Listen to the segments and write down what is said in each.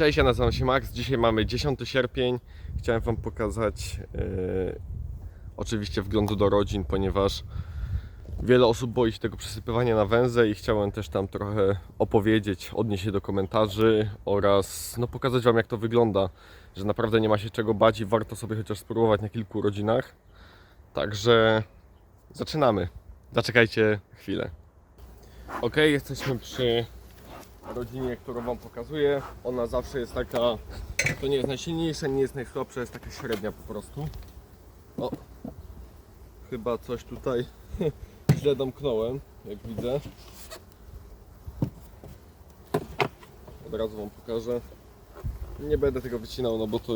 Cześć, ja nazywam się Max. Dzisiaj mamy 10 sierpień. Chciałem Wam pokazać e, oczywiście wglądu do rodzin, ponieważ wiele osób boi się tego przesypywania na węzę i chciałem też tam trochę opowiedzieć, odnieść się do komentarzy oraz no, pokazać Wam jak to wygląda, że naprawdę nie ma się czego bać i warto sobie chociaż spróbować na kilku rodzinach. Także zaczynamy. Zaczekajcie chwilę. Ok, jesteśmy przy rodzinie, którą Wam pokazuję. Ona zawsze jest taka, to nie jest najsilniejsza, nie jest najsłabsza, jest taka średnia po prostu. O, chyba coś tutaj źle domknąłem, jak widzę. Od razu Wam pokażę. Nie będę tego wycinał, no bo to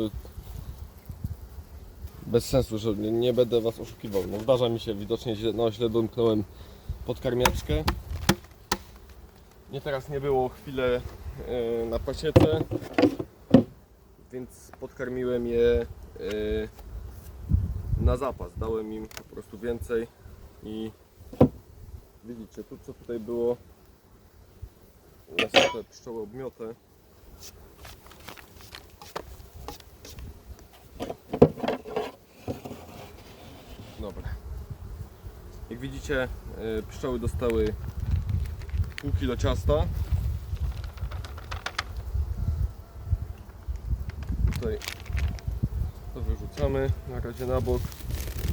bez sensu, że nie, będę Was oszukiwał. No, zdarza mi się widocznie źle, no, źle domknąłem podkarmiaczkę. Mnie teraz nie było chwilę e, na pasiece, więc podkarmiłem je e, na zapas. Dałem im po prostu więcej i widzicie, tu co tutaj było nasypę pszczoły obmiotę. Dobra. Jak widzicie, e, pszczoły dostały pół kilo ciasta. Tutaj to wyrzucamy na razie na bok.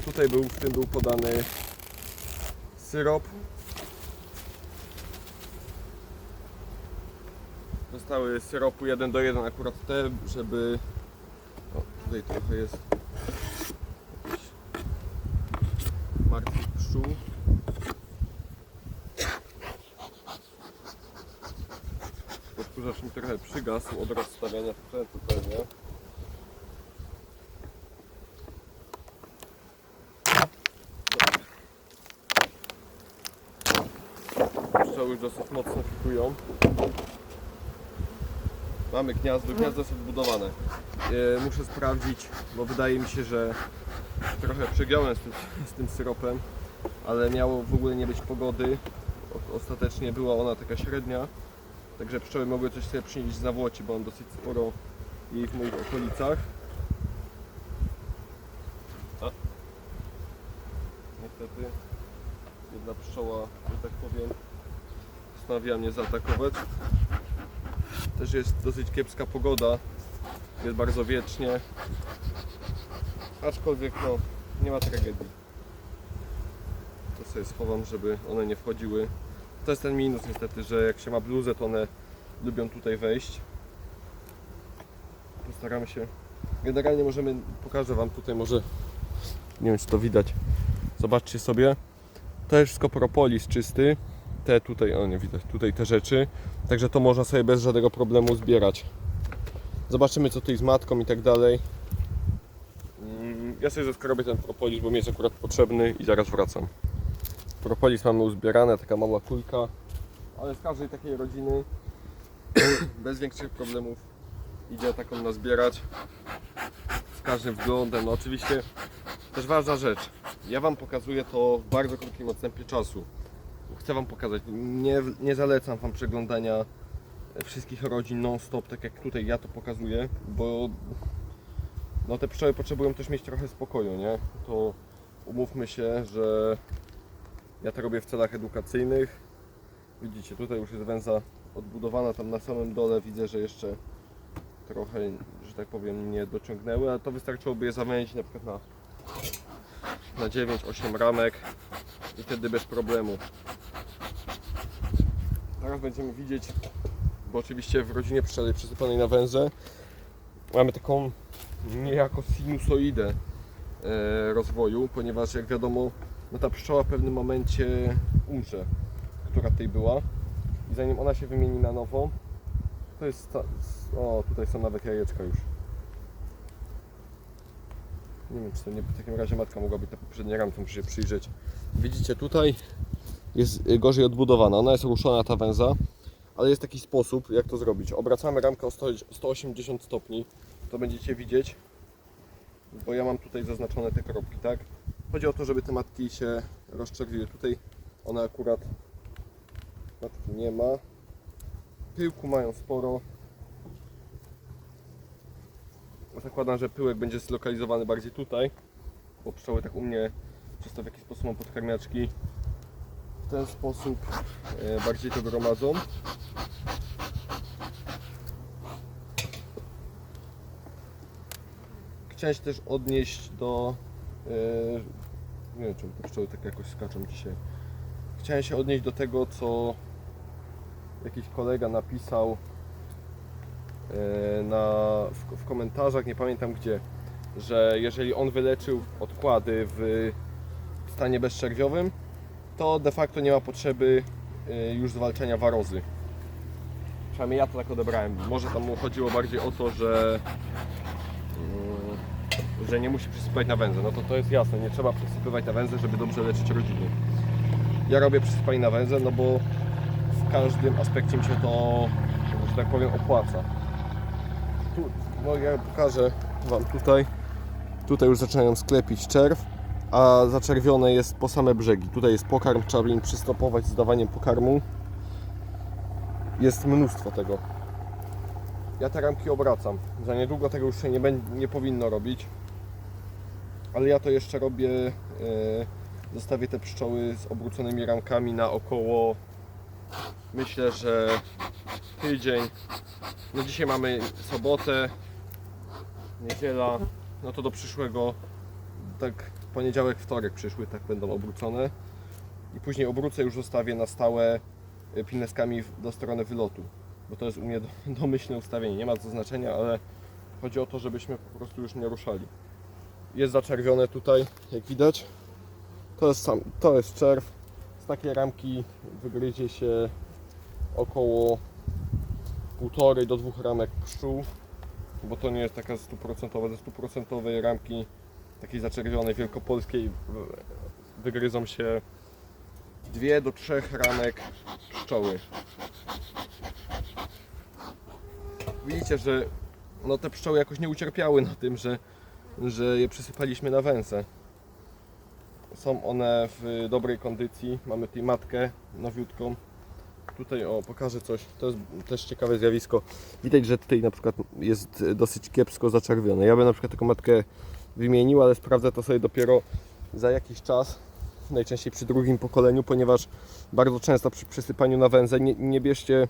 Tutaj był, w tym był podany syrop. Dostały syropu 1 do 1 akurat te, żeby... O, tutaj trochę jest jakiś martwych pszczół. Odkurzacz mi przygasł od rozstawiania sprzętu pewnie. Pszczoły już dosyć mocno pikują. Mamy gniazdo, gniazdo jest odbudowane. E, muszę sprawdzić, bo wydaje mi się, że trochę przegiąłem z tym, z tym syropem, ale miało w ogóle nie być pogody. Ostatecznie była ona taka średnia. Także pszczoły mogły coś sobie przynieść z nawłoci, bo mam dosyć sporo jej w moich okolicach. A. Niestety jedna pszczoła, że tak powiem, postanowiła mnie zaatakować. Też jest dosyć kiepska pogoda, jest bardzo wiecznie. Aczkolwiek no, nie ma tragedii. To sobie schowam, żeby one nie wchodziły. To jest ten minus niestety, że jak się ma bluzę, to one lubią tutaj wejść. Postaramy się. Generalnie możemy, pokażę Wam tutaj może, nie wiem czy to widać. Zobaczcie sobie. To jest wszystko propolis czysty. Te tutaj, o nie widać, tutaj te rzeczy. Także to można sobie bez żadnego problemu zbierać. Zobaczymy co tutaj z matką i tak dalej. Mm, Ja sobie zeskrobię ten propolis, bo mi jest akurat potrzebny i zaraz wracam. Propolis mamy uzbierane, taka mała kulka, ale z każdej takiej rodziny bez większych problemów idzie taką nazbierać z każdym wglądem. No oczywiście też ważna rzecz. Ja Wam pokazuję to w bardzo krótkim odstępie czasu. Chcę Wam pokazać. Nie, nie zalecam Wam przeglądania wszystkich rodzin non-stop, tak jak tutaj ja to pokazuję, bo no te pszczoły potrzebują też mieć trochę spokoju, nie? To umówmy się, że ja to robię w celach edukacyjnych. Widzicie, tutaj już jest węza odbudowana, tam na samym dole widzę, że jeszcze trochę, że tak powiem, nie dociągnęły, ale to wystarczyłoby je zawęzić na przykład na, na 9-8 ramek i wtedy bez problemu. Teraz będziemy widzieć, bo oczywiście w rodzinie pszczeli przysypanej na węzę mamy taką niejako sinusoidę e, rozwoju, ponieważ jak wiadomo, no ta pszczoła w pewnym momencie umrze, która tutaj była i zanim ona się wymieni na nową, to jest, ta, o tutaj są nawet jajeczka już. Nie wiem, czy to nie w takim razie matka mogłaby te poprzednie ramki, muszę się przyjrzeć. Widzicie tutaj jest y, gorzej odbudowana, ona jest ruszona ta węza, ale jest taki sposób jak to zrobić. Obracamy ramkę o 100 180 stopni, to będziecie widzieć, bo ja mam tutaj zaznaczone te kropki, tak? Chodzi o to, żeby te matki się rozczerwiły. Tutaj one akurat matki nie ma. Pyłku mają sporo. zakładam, że pyłek będzie zlokalizowany bardziej tutaj, bo pszczoły tak u mnie często w jakiś sposób mam podkarmiaczki w ten sposób e, bardziej to gromadzą. Chciałem się też odnieść do. Nie wiem, czemu te pszczoły tak jakoś skaczą dzisiaj. Chciałem się odnieść do tego, co jakiś kolega napisał e, na, w, w komentarzach, nie pamiętam gdzie, że jeżeli on wyleczył odkłady w stanie bezczerwiowym, to de facto nie ma potrzeby e, już zwalczania warozy. Przynajmniej ja to tak odebrałem. Może tam mu chodziło bardziej o to, że że nie musi przysypywać na węzę. No to to jest jasne, nie trzeba przysypywać na węzę, żeby dobrze leczyć rodziny. Ja robię przysypanie na węzę, no bo w każdym aspekcie mi się to, że tak powiem, opłaca. Tu, no ja pokażę Wam tutaj. Tutaj już zaczynają sklepić czerw, a zaczerwione jest po same brzegi. Tutaj jest pokarm, trzeba im przystopować z dawaniem pokarmu. Jest mnóstwo tego. Ja te ramki obracam. Za niedługo tego już się nie, nie powinno robić. Ale ja to jeszcze robię. e, zostawię te pszczoły z obróconymi ramkami na około. Myślę, że tydzień. No dzisiaj mamy sobotę, niedziela. No to do przyszłego, tak poniedziałek, wtorek przyszły, tak będą obrócone. I później obrócę już zostawię na stałe e, pineskami w- do strony wylotu. Bo to jest u mnie do- domyślne ustawienie. Nie ma to znaczenia, ale chodzi o to, żebyśmy po prostu już nie ruszali. Jest zaczerwione tutaj, jak widać. To jest, sam, to jest czerw. Z takiej ramki wygryzie się około półtorej do dwóch ramek pszczół, bo to nie jest taka stuprocentowa. Ze stuprocentowej ramki, takiej zaczerwionej wielkopolskiej, wygryzą się dwie do trzech ramek pszczoły. Widzicie, że no te pszczoły jakoś nie ucierpiały na tym, że, że je przysypaliśmy na węsę. Są one w dobrej kondycji. Mamy tutaj matkę nowiutką. Tutaj o, pokażę coś. To jest też ciekawe zjawisko. Widać, że tutaj na przykład jest dosyć kiepsko zaczerwione. Ja bym na przykład taką matkę wymienił, ale sprawdzę to sobie dopiero za jakiś czas. Najczęściej przy drugim pokoleniu, ponieważ bardzo często przy przysypaniu na węzę nie, nie bierzcie,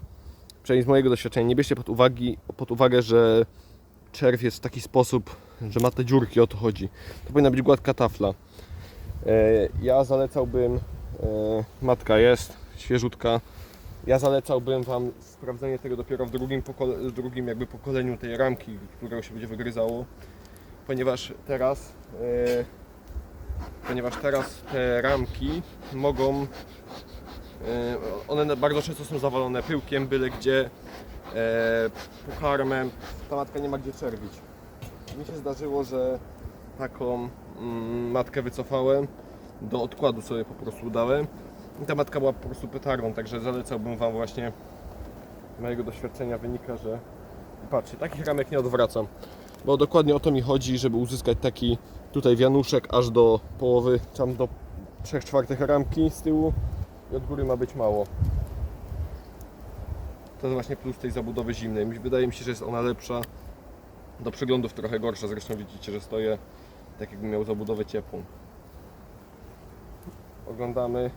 przynajmniej z mojego doświadczenia, nie bierzcie pod, uwagi, pod uwagę, że czerw jest w taki sposób, że ma te dziurki, o to chodzi. To powinna być gładka tafla. E, Ja zalecałbym, e, matka jest, świeżutka. Ja zalecałbym Wam sprawdzenie tego dopiero w drugim, pokole, drugim jakby pokoleniu tej ramki, którą się będzie wygryzało, ponieważ teraz, e, ponieważ teraz te ramki mogą, one bardzo często są zawalone pyłkiem, byle gdzie, pokarmem, ta matka nie ma gdzie czerwić. Mi się zdarzyło, że taką mm, matkę wycofałem, do odkładu sobie po prostu dałem. I ta matka była po prostu petardą, także zalecałbym Wam właśnie mojego doświadczenia wynika, że patrzcie, takich ramek nie odwracam, bo dokładnie o to mi chodzi, żeby uzyskać taki tutaj wianuszek aż do połowy, tam do 3 czwartych ramki z tyłu i od góry ma być mało. To jest właśnie plus tej zabudowy zimnej. Wydaje mi się, że jest ona lepsza. Do przeglądów trochę gorsza, zresztą widzicie, że stoję tak jakbym miał zabudowę ciepłą. Oglądamy.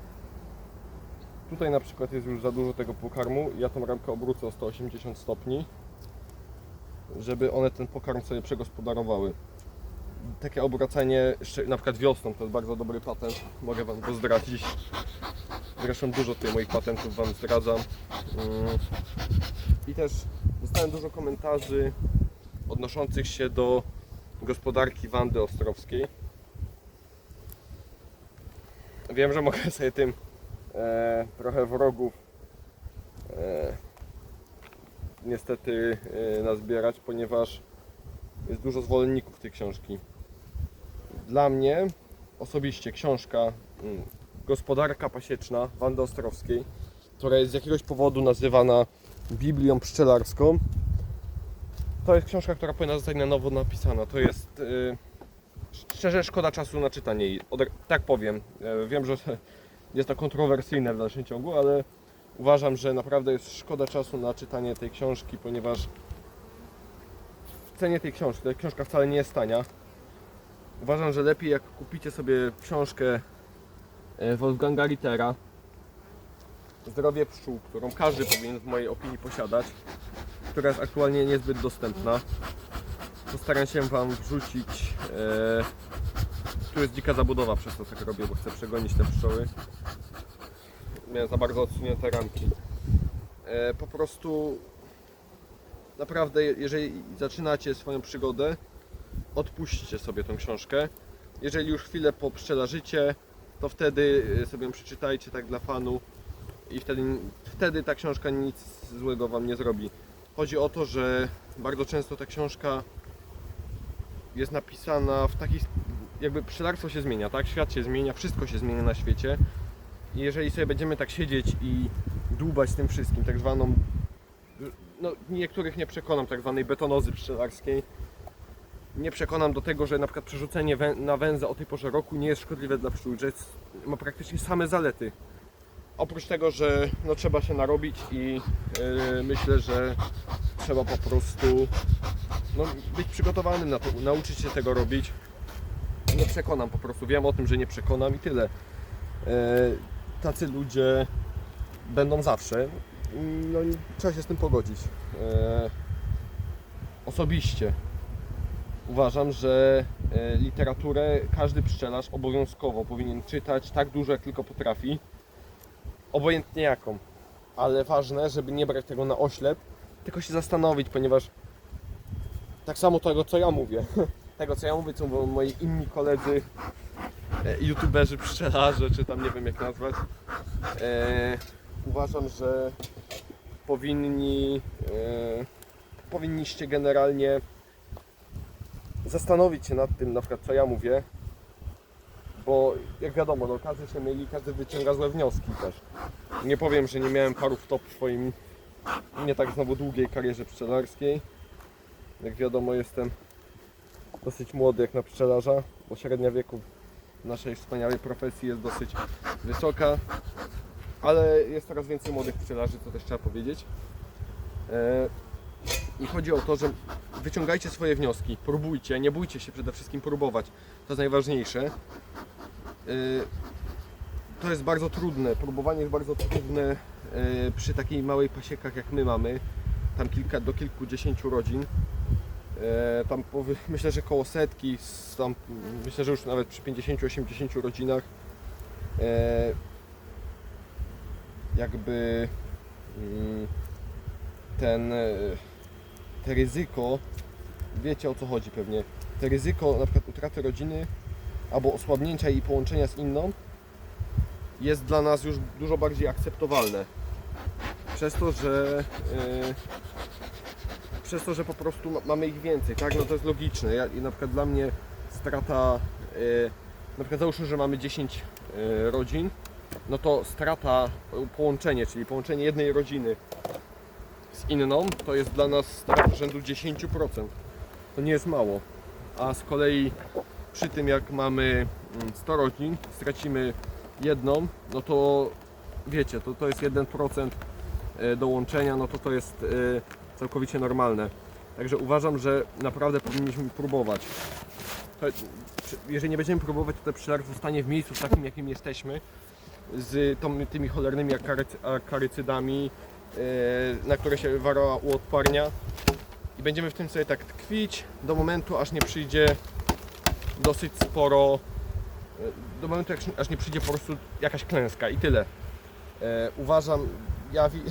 Tutaj na przykład jest już za dużo tego pokarmu. Ja tą ramkę obrócę o 180 stopni, żeby one ten pokarm sobie przegospodarowały. Takie obracanie, na przykład wiosną, to jest bardzo dobry patent. Mogę Wam go zdradzić. Zresztą dużo tutaj moich patentów Wam zdradzam. Mm. I też dostałem dużo komentarzy odnoszących się do gospodarki Wandy Ostrowskiej. Wiem, że mogę sobie tym e, trochę wrogów e, niestety e, nazbierać, ponieważ jest dużo zwolenników tej książki. Dla mnie osobiście książka mm, Gospodarka pasieczna Wandy Ostrowskiej, która jest z jakiegoś powodu nazywana Biblią pszczelarską, to jest książka, która powinna zostać na nowo napisana. To jest. y, szczerze, szkoda czasu na czytanie jej. Tak powiem. E, wiem, że jest to kontrowersyjne w dalszym ciągu, ale uważam, że naprawdę jest szkoda czasu na czytanie tej książki, ponieważ cenie tej książki. Ta książka wcale nie jest tania. Uważam, że lepiej jak kupicie sobie książkę Wolfganga Rittera Zdrowie pszczół, którą każdy powinien w mojej opinii posiadać, która jest aktualnie niezbyt dostępna. Postaram się Wam wrzucić. E, tu jest dzika zabudowa, przez to tak robię, bo chcę przegonić te pszczoły. Miałem za bardzo odsunięte ramki. E, po prostu naprawdę, jeżeli zaczynacie swoją przygodę, odpuśćcie sobie tą książkę. Jeżeli już chwilę po pszczelarzycie, to wtedy e, sobie przeczytajcie tak dla fanu i wtedy, wtedy ta książka nic złego Wam nie zrobi. Chodzi o to, że bardzo często ta książka jest napisana w taki, jakby pszczelarstwo się zmienia, tak? Świat się zmienia, wszystko się zmienia na świecie. I jeżeli sobie będziemy tak siedzieć i dłubać z tym wszystkim, tak zwaną, no niektórych nie przekonam, tak zwanej betonozy pszczelarskiej, nie przekonam do tego, że na przykład przerzucenie wę- na węzę o tej porze roku nie jest szkodliwe dla pszczół, że jest, ma praktycznie same zalety. Oprócz tego, że no, trzeba się narobić i yy, myślę, że trzeba po prostu no, być przygotowanym na to, nauczyć się tego robić. Nie przekonam po prostu, wiem o tym, że nie przekonam i tyle. Yy, tacy ludzie będą zawsze. No, i trzeba się z tym pogodzić. Yy, osobiście uważam, że e, literaturę każdy pszczelarz obowiązkowo powinien czytać tak dużo, jak tylko potrafi. Obojętnie jaką. Ale ważne, żeby nie brać tego na oślep, tylko się zastanowić, ponieważ tak samo tego, co ja mówię, tego, co ja mówię, co mówią moi inni koledzy, e, youtuberzy, pszczelarze, czy tam nie wiem jak nazwać, e, uważam, że powinni, e, powinniście generalnie zastanowić się nad tym, na przykład co ja mówię, bo jak wiadomo, no, każdy się myli, każdy wyciąga złe wnioski też. Nie powiem, że nie miałem paru w top w swoim nie tak znowu długiej karierze pszczelarskiej. Jak wiadomo, jestem dosyć młody jak na pszczelarza, bo średnia wieku naszej wspaniałej profesji jest dosyć wysoka, ale jest coraz więcej młodych pszczelarzy, co też trzeba powiedzieć. E, I chodzi o to, że wyciągajcie swoje wnioski, próbujcie, nie bójcie się przede wszystkim próbować. To jest najważniejsze. Yy, To jest bardzo trudne, próbowanie jest bardzo trudne yy, przy takiej małej pasiekach jak my mamy, tam kilka do kilkudziesięciu rodzin. Yy, Tam myślę, że koło setki, tam, myślę, że już nawet przy 50-80 rodzinach jakby mm, ten te ryzyko, wiecie o co chodzi pewnie, te ryzyko na przykład utraty rodziny albo osłabnięcia jej połączenia z inną jest dla nas już dużo bardziej akceptowalne. Przez to, że yy, przez to, że po prostu ma- mamy ich więcej, tak? No to jest logiczne. Ja, na przykład dla mnie strata, yy, na przykład załóżmy, że mamy 10 yy, rodzin, no to strata, połączenie, czyli połączenie jednej rodziny inną, to jest dla nas strata rzędu 10%. To nie jest mało. A z kolei przy tym jak mamy mm, 100 rodzin, stracimy jedną, no to wiecie, to, to jest 1% e, dołączenia, no to to jest e, całkowicie normalne. Także uważam, że naprawdę powinniśmy próbować. Jeżeli nie będziemy próbować, to ten pszczelarz zostanie w miejscu takim, jakim jesteśmy, z tymi cholernymi akarycy, akarycydami, na które się wara uodparnia i będziemy w tym sobie tak tkwić do momentu, aż nie przyjdzie dosyć sporo, e, do momentu, aż nie przyjdzie po prostu jakaś klęska i tyle. E, uważam, ja wi-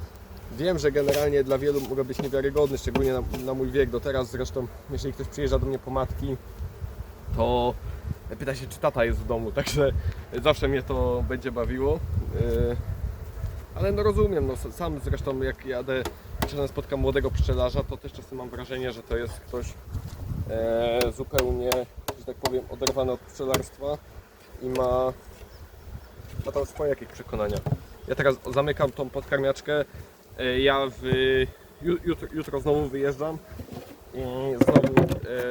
wiem, że generalnie dla wielu mogę być niewiarygodny, szczególnie na, na mój wiek do teraz, zresztą jeżeli ktoś przyjeżdża do mnie po matki, to pyta się, czy tata jest w domu, także zawsze mnie to będzie bawiło. Ale no rozumiem, no sam zresztą jak jadę, czasem spotkam młodego pszczelarza, to też czasem mam wrażenie, że to jest ktoś e, zupełnie, że tak powiem, oderwany od pszczelarstwa i ma, ma tam swoje jakieś przekonania. Ja teraz zamykam tą podkarmiaczkę, e, ja w, ju- jutro, jutro znowu wyjeżdżam i znowu,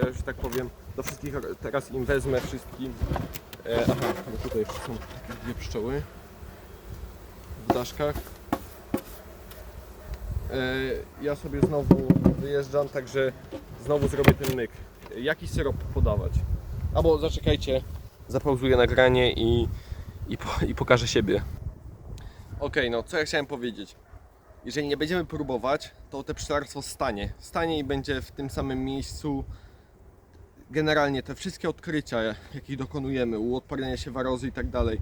e, że tak powiem, do wszystkich teraz im wezmę wszystkim. E, aha, tutaj są dwie pszczoły w daszkach. E, Ja sobie znowu wyjeżdżam, także znowu zrobię ten myk. Jaki syrop podawać? Albo zaczekajcie, zapauzuję nagranie i, i, i pokażę siebie. Okej, no co ja chciałem powiedzieć. Jeżeli nie będziemy próbować, to te pszczelarstwo stanie. Stanie i będzie w tym samym miejscu. Generalnie te wszystkie odkrycia, jakich dokonujemy, uodparniania się warozy i tak dalej,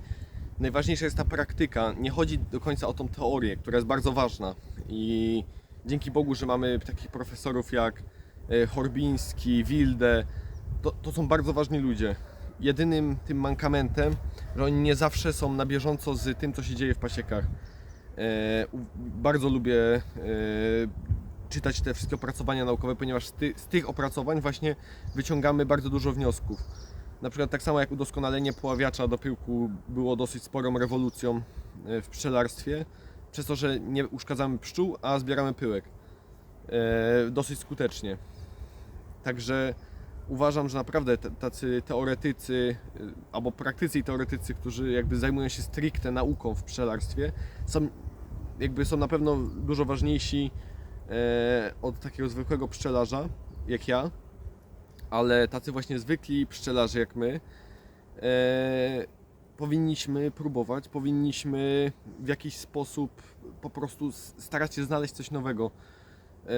najważniejsza jest ta praktyka. Nie chodzi do końca o tą teorię, która jest bardzo ważna. I dzięki Bogu, że mamy takich profesorów jak e, Horbiński, Wilde, to, to są bardzo ważni ludzie. Jedynym tym mankamentem, że oni nie zawsze są na bieżąco z tym, co się dzieje w pasiekach. E, bardzo lubię e, czytać te wszystkie opracowania naukowe, ponieważ z, ty, z tych opracowań właśnie wyciągamy bardzo dużo wniosków. Na przykład tak samo jak udoskonalenie poławiacza do pyłku było dosyć sporą rewolucją e, w pszczelarstwie, przez to, że nie uszkadzamy pszczół, a zbieramy pyłek. E, dosyć skutecznie. Także uważam, że naprawdę tacy teoretycy y, albo praktycy i teoretycy, którzy jakby zajmują się stricte nauką w pszczelarstwie, są jakby są na pewno dużo ważniejsi e, od takiego zwykłego pszczelarza jak ja, ale tacy właśnie zwykli pszczelarze jak my e, powinniśmy próbować, powinniśmy w jakiś sposób po prostu starać się znaleźć coś nowego. E,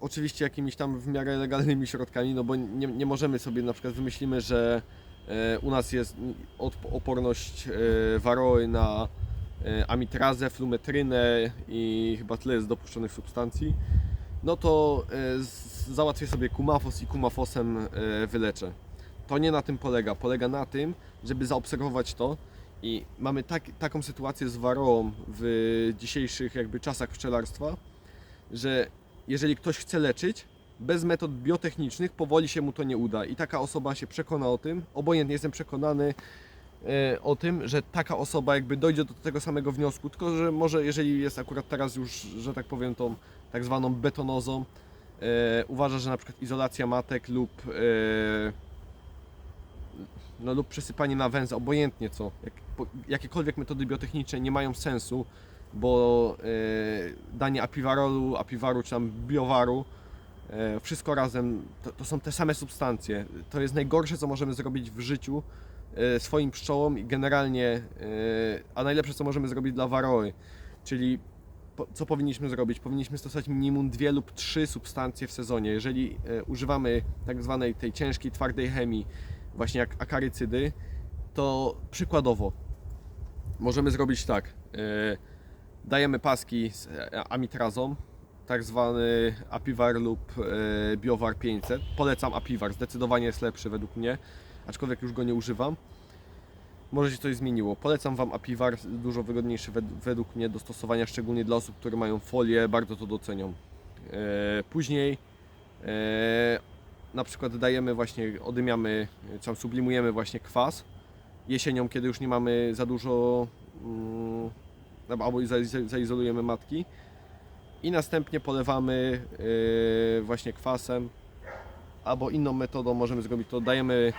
oczywiście jakimiś tam w miarę legalnymi środkami, no bo nie, nie możemy sobie na przykład wymyślimy, że e, u nas jest oporność e, waroi na e, amitrazę, flumetrynę i chyba tyle jest dopuszczonych substancji, no to e, z- załatwię sobie kumafos i kumafosem e, wyleczę. To nie na tym polega. Polega na tym, żeby zaobserwować to i mamy tak, taką sytuację z waroą w dzisiejszych jakby czasach pszczelarstwa, że jeżeli ktoś chce leczyć, bez metod biotechnicznych powoli się mu to nie uda i taka osoba się przekona o tym, obojętnie jestem przekonany e, o tym, że taka osoba jakby dojdzie do tego samego wniosku, tylko że może jeżeli jest akurat teraz już, że tak powiem, tą tak zwaną betonozą, uważa, że na przykład izolacja matek lub e, no, lub przesypanie na węzę, obojętnie co, jak, po, jakiekolwiek metody biotechniczne nie mają sensu, bo e, danie apiwarolu, apiwaru czy tam biowaru, e, wszystko razem to, to są te same substancje. To jest najgorsze, co możemy zrobić w życiu e, swoim pszczołom i generalnie, e, a najlepsze, co możemy zrobić dla waroi, czyli co powinniśmy zrobić? Powinniśmy stosować minimum dwie lub trzy substancje w sezonie. Jeżeli e, używamy tak zwanej tej ciężkiej, twardej chemii, właśnie jak akarycydy, to przykładowo możemy zrobić tak. e, dajemy paski z amitrazą, tak zwany Apivar lub e, Biovar 500. Polecam Apivar, zdecydowanie jest lepszy według mnie, aczkolwiek już go nie używam. Może się coś zmieniło. Polecam Wam Apivar, dużo wygodniejszy wed- według mnie do stosowania, szczególnie dla osób, które mają folię, bardzo to docenią. E, później e, na przykład dajemy właśnie, odymiamy, czy tam sublimujemy właśnie kwas jesienią, kiedy już nie mamy za dużo mm, albo za- za- zaizolujemy matki i następnie polewamy yy, właśnie kwasem albo inną metodą możemy zrobić to. Dajemy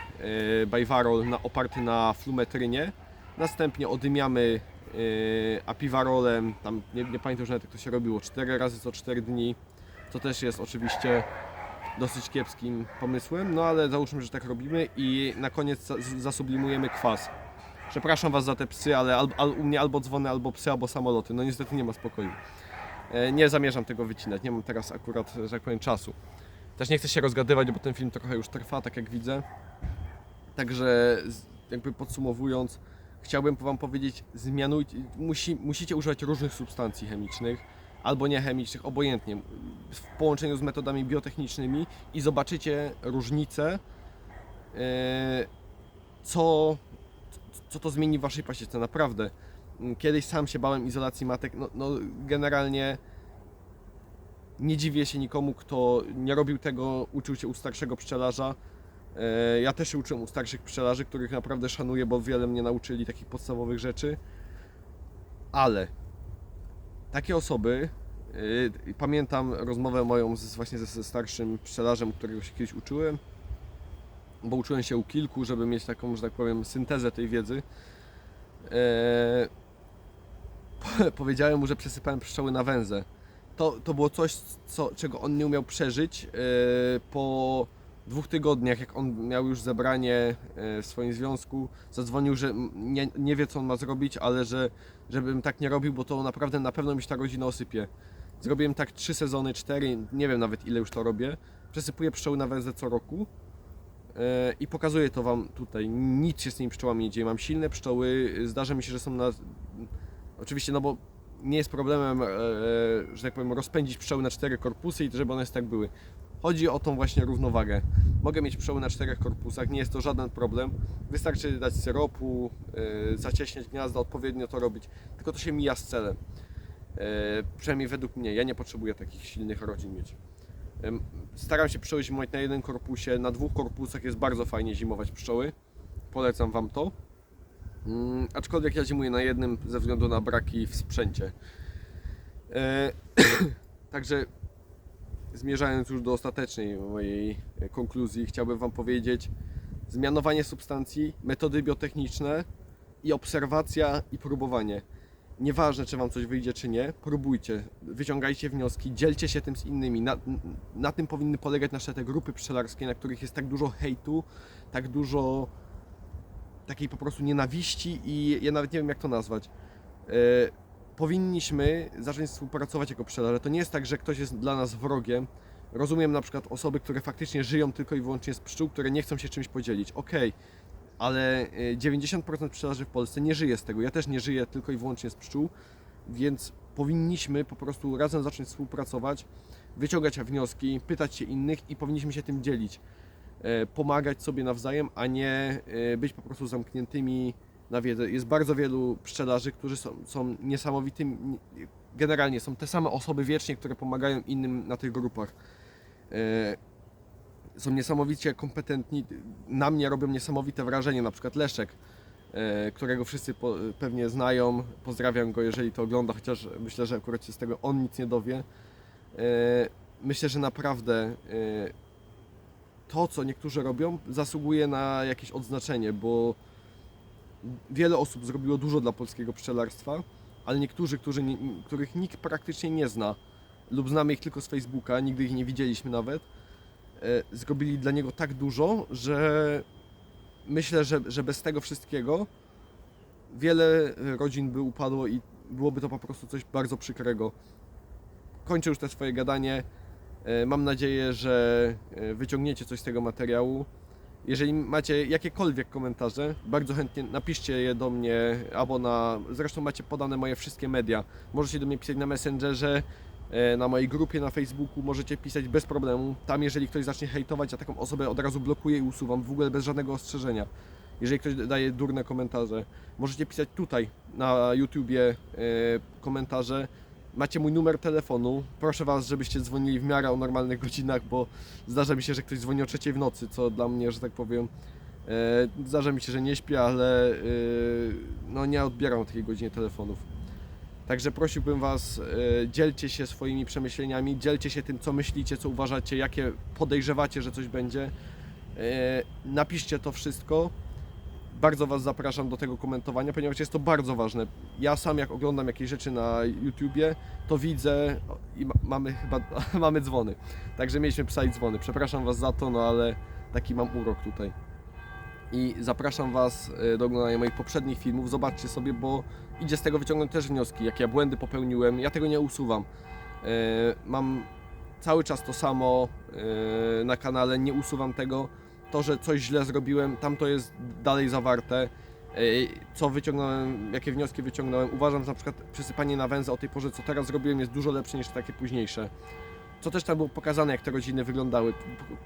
yy, bajwarol na, oparty na flumetrynie. Następnie odymiamy yy, apiwarolem. Tam nie, nie pamiętam już nawet jak to się robiło. 4 razy co 4 dni. Co też jest oczywiście dosyć kiepskim pomysłem no ale załóżmy, że tak robimy i na koniec za- zasublimujemy kwas. Przepraszam Was za te psy, ale al, al, u mnie albo dzwony, albo psy, albo samoloty. No niestety nie ma spokoju. E, Nie zamierzam tego wycinać, nie mam teraz akurat, że tak powiem, czasu. Też nie chcę się rozgadywać, bo ten film trochę już trwa, tak jak widzę. Także jakby podsumowując, chciałbym Wam powiedzieć, zmianujcie, musi, musicie używać różnych substancji chemicznych albo niechemicznych, obojętnie, w połączeniu z metodami biotechnicznymi i zobaczycie różnicę, e, co, co to zmieni w Waszej pasiece, naprawdę. Kiedyś sam się bałem izolacji matek, no, no generalnie nie dziwię się nikomu, kto nie robił tego, uczył się u starszego pszczelarza. E, Ja też się uczyłem u starszych pszczelarzy, których naprawdę szanuję, bo wiele mnie nauczyli takich podstawowych rzeczy. Ale takie osoby, yy, pamiętam rozmowę moją z, właśnie ze, starszym pszczelarzem, którego się kiedyś uczyłem, bo uczyłem się u kilku, żeby mieć taką, że tak powiem, syntezę tej wiedzy. E, powiedziałem mu, że przesypałem pszczoły na węzę. To, to było coś, co, czego on nie umiał przeżyć e, po dwóch tygodniach, jak on miał już zebranie e, w swoim związku, zadzwonił, że nie, nie wie co on ma zrobić, ale że żebym tak nie robił, bo to naprawdę na pewno mi się ta rodzina osypie. Zrobiłem tak trzy sezony, cztery, nie wiem nawet ile już to robię. Przesypuję pszczoły na węzę co roku e, i pokazuję to Wam tutaj. Nic się z tymi pszczołami nie dzieje. Mam silne pszczoły, zdarza mi się, że są na... Oczywiście, no bo nie jest problemem, e, że tak powiem, rozpędzić pszczoły na cztery korpusy i żeby one tak były. Chodzi o tą właśnie równowagę. Mogę mieć pszczoły na czterech korpusach, nie jest to żaden problem. Wystarczy dać syropu, e, zacieśniać gniazda, odpowiednio to robić. Tylko to się mija z celem. E, przynajmniej według mnie. Ja nie potrzebuję takich silnych rodzin mieć. Staram się pszczoły zimować na jednym korpusie, na dwóch korpusach jest bardzo fajnie zimować pszczoły. Polecam Wam to. Mm, aczkolwiek ja zimuję na jednym ze względu na braki w sprzęcie. E, także zmierzając już do ostatecznej mojej e, konkluzji, chciałbym Wam powiedzieć zmianowanie substancji, metody biotechniczne i obserwacja i próbowanie. Nieważne, czy Wam coś wyjdzie, czy nie, próbujcie, wyciągajcie wnioski, dzielcie się tym z innymi. Na, na tym powinny polegać nasze te grupy pszczelarskie, na których jest tak dużo hejtu, tak dużo takiej po prostu nienawiści i ja nawet nie wiem, jak to nazwać. E, powinniśmy zacząć współpracować jako pszczelarze. To nie jest tak, że ktoś jest dla nas wrogiem. Rozumiem na przykład osoby, które faktycznie żyją tylko i wyłącznie z pszczół, które nie chcą się czymś podzielić. Okej, ale e, 90% pszczelarzy w Polsce nie żyje z tego. Ja też nie żyję tylko i wyłącznie z pszczół, więc powinniśmy po prostu razem zacząć współpracować, wyciągać wnioski, pytać się innych i powinniśmy się tym dzielić. E, Pomagać sobie nawzajem, a nie e, być po prostu zamkniętymi na wiedzę. Jest bardzo wielu pszczelarzy, którzy są, są niesamowitymi, generalnie są te same osoby wiecznie, które pomagają innym na tych grupach. E, Są niesamowicie kompetentni, na mnie robią niesamowite wrażenie, na przykład Leszek, którego wszyscy pewnie znają. Pozdrawiam go, jeżeli to ogląda, chociaż myślę, że akurat się z tego on nic nie dowie. Myślę, że naprawdę to, co niektórzy robią, zasługuje na jakieś odznaczenie, bo wiele osób zrobiło dużo dla polskiego pszczelarstwa, ale niektórzy, którzy których nikt praktycznie nie zna lub znamy ich tylko z Facebooka, nigdy ich nie widzieliśmy nawet, e, zrobili dla niego tak dużo, że myślę, że, że bez tego wszystkiego wiele rodzin by upadło i byłoby to po prostu coś bardzo przykrego. Kończę już te swoje gadanie. E, Mam nadzieję, że e, wyciągniecie coś z tego materiału. Jeżeli macie jakiekolwiek komentarze, bardzo chętnie napiszcie je do mnie albo na. Zresztą macie podane moje wszystkie media. Możecie do mnie pisać na Messengerze, e, na mojej grupie na Facebooku, możecie pisać bez problemu. Tam, jeżeli ktoś zacznie hejtować, ja taką osobę od razu blokuję i usuwam, w ogóle bez żadnego ostrzeżenia. Jeżeli ktoś daje durne komentarze, możecie pisać tutaj na YouTubie komentarze. Macie mój numer telefonu. Proszę Was, żebyście dzwonili w miarę o normalnych godzinach, bo zdarza mi się, że ktoś dzwoni o trzeciej w nocy, co dla mnie, że tak powiem, e, zdarza mi się, że nie śpię, ale e, no nie odbieram o takiej godzinie telefonów. Także prosiłbym Was, e, dzielcie się swoimi przemyśleniami, dzielcie się tym, co myślicie, co uważacie, jakie podejrzewacie, że coś będzie. E, Napiszcie to wszystko. Bardzo Was zapraszam do tego komentowania, ponieważ jest to bardzo ważne. Ja sam jak oglądam jakieś rzeczy na YouTubie, to widzę i ma, mamy chyba mamy dzwony. Także mieliśmy psa i dzwony. Przepraszam Was za to, no ale taki mam urok tutaj. I zapraszam Was e, do oglądania moich poprzednich filmów. Zobaczcie sobie, bo idzie z tego wyciągnąć też wnioski, jakie ja błędy popełniłem. Ja tego nie usuwam. E, Mam cały czas to samo e, na kanale, nie usuwam tego. To, że coś źle zrobiłem, tam to jest dalej zawarte. Co wyciągnąłem, jakie wnioski wyciągnąłem. Uważam, że na przykład przysypanie na węzę o tej porze, co teraz zrobiłem, jest dużo lepsze niż takie późniejsze. Co też tam było pokazane, jak te rodziny wyglądały.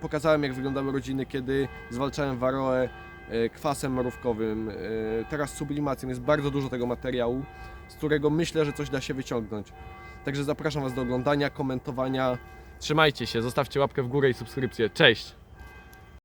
Pokazałem, jak wyglądały rodziny, kiedy zwalczałem waroę e, kwasem mrówkowym, e, teraz sublimacją. Jest bardzo dużo tego materiału, z którego myślę, że coś da się wyciągnąć. Także zapraszam Was do oglądania, komentowania. Trzymajcie się, zostawcie łapkę w górę i subskrypcję. Cześć!